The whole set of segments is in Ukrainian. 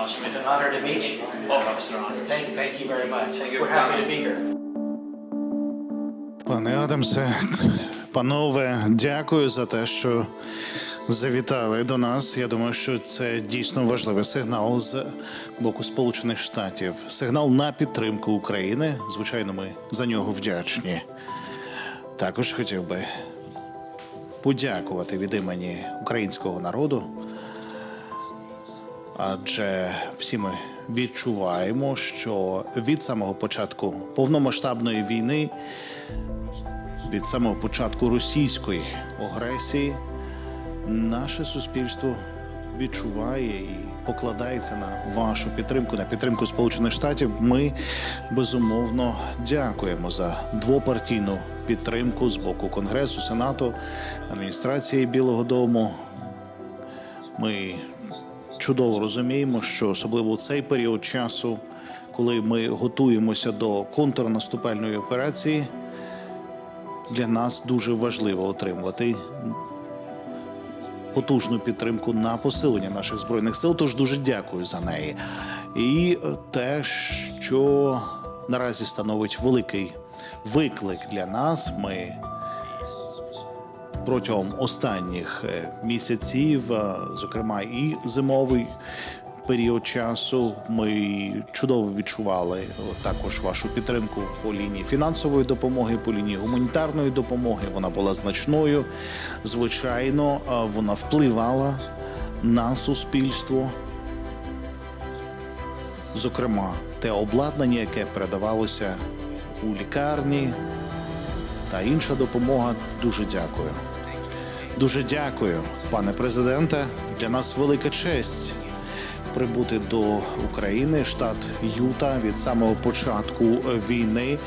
Awesome. It's an honor to meet you. Of us are. Thank you, thank you very much. Thank you We're happy to be here. Пане Адамсе, панове, дякую за те, що завітали до нас. Я думаю, що це дійсно важливий сигнал з боку Сполучених Штатів. Сигнал на підтримку України. Звичайно, ми за нього вдячні. Також хотів би подякувати від імені українського народу. Адже всі ми відчуваємо, що від самого початку повномасштабної війни від самого початку російської агресії наше суспільство відчуває і покладається на вашу підтримку, на підтримку Сполучених Штатів. Ми безумовно дякуємо за двопартійну підтримку з боку Конгресу, Сенату, адміністрації Білого Дому. Ми чудово розуміємо, що особливо у цей період часу, коли ми готуємося до контрнаступальної операції, для нас дуже важливо отримувати потужну підтримку на посилення наших збройних сил. Тож дуже дякую за неї. І те, що наразі становить великий виклик для нас, ми протягом останніх е, місяців, е, зокрема і зимовий період часу, ми чудово відчували е, також вашу підтримку по лінії фінансової допомоги, по лінії гуманітарної допомоги. Вона була значною. Звичайно, вона впливала на суспільство. Зокрема, те обладнання, яке передавалося у лікарні, та інша допомога. Дуже дякую. Дуже дякую, пане президенте. Для нас велика честь прибути до України. Штат Юта від самого початку війни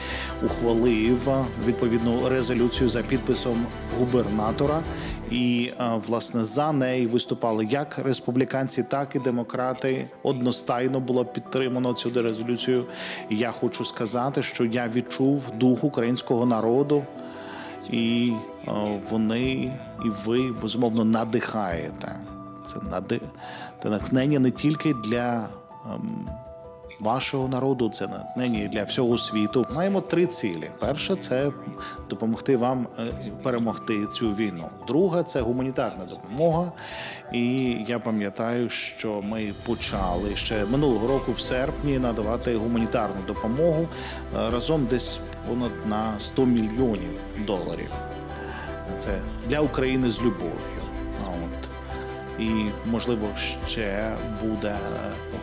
ухвалив відповідну резолюцію за підписом губернатора. І е, власне за неї виступали як республіканці, так і демократи. Одностайно було підтримано цю резолюцію. Я хочу сказати, що я відчув дух українського народу і вони і ви безумовно надихаєте. Це нади... натхнення не тільки для ем, вашого народу, це натхнення і для всього світу. Маємо три цілі: перша це допомогти вам е, перемогти цю війну. Друга це гуманітарна допомога. І я пам'ятаю, що ми почали ще минулого року, в серпні, надавати гуманітарну допомогу е, разом десь понад на 100 мільйонів доларів. Це для України з любов'ю. І можливо ще буде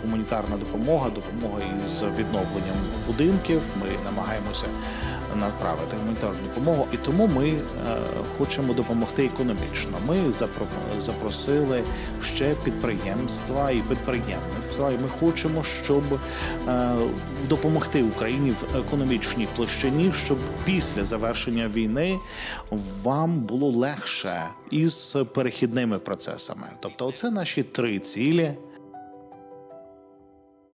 гуманітарна допомога, допомога із відновленням будинків. Ми намагаємося направити гуманітарну допомогу, і тому ми е, хочемо допомогти економічно. Ми запро- запросили ще підприємства і підприємництва, і ми хочемо, щоб е, допомогти Україні в економічній площині, щоб після завершення війни вам було легше із перехідними процесами. Тобто, оце наші три цілі.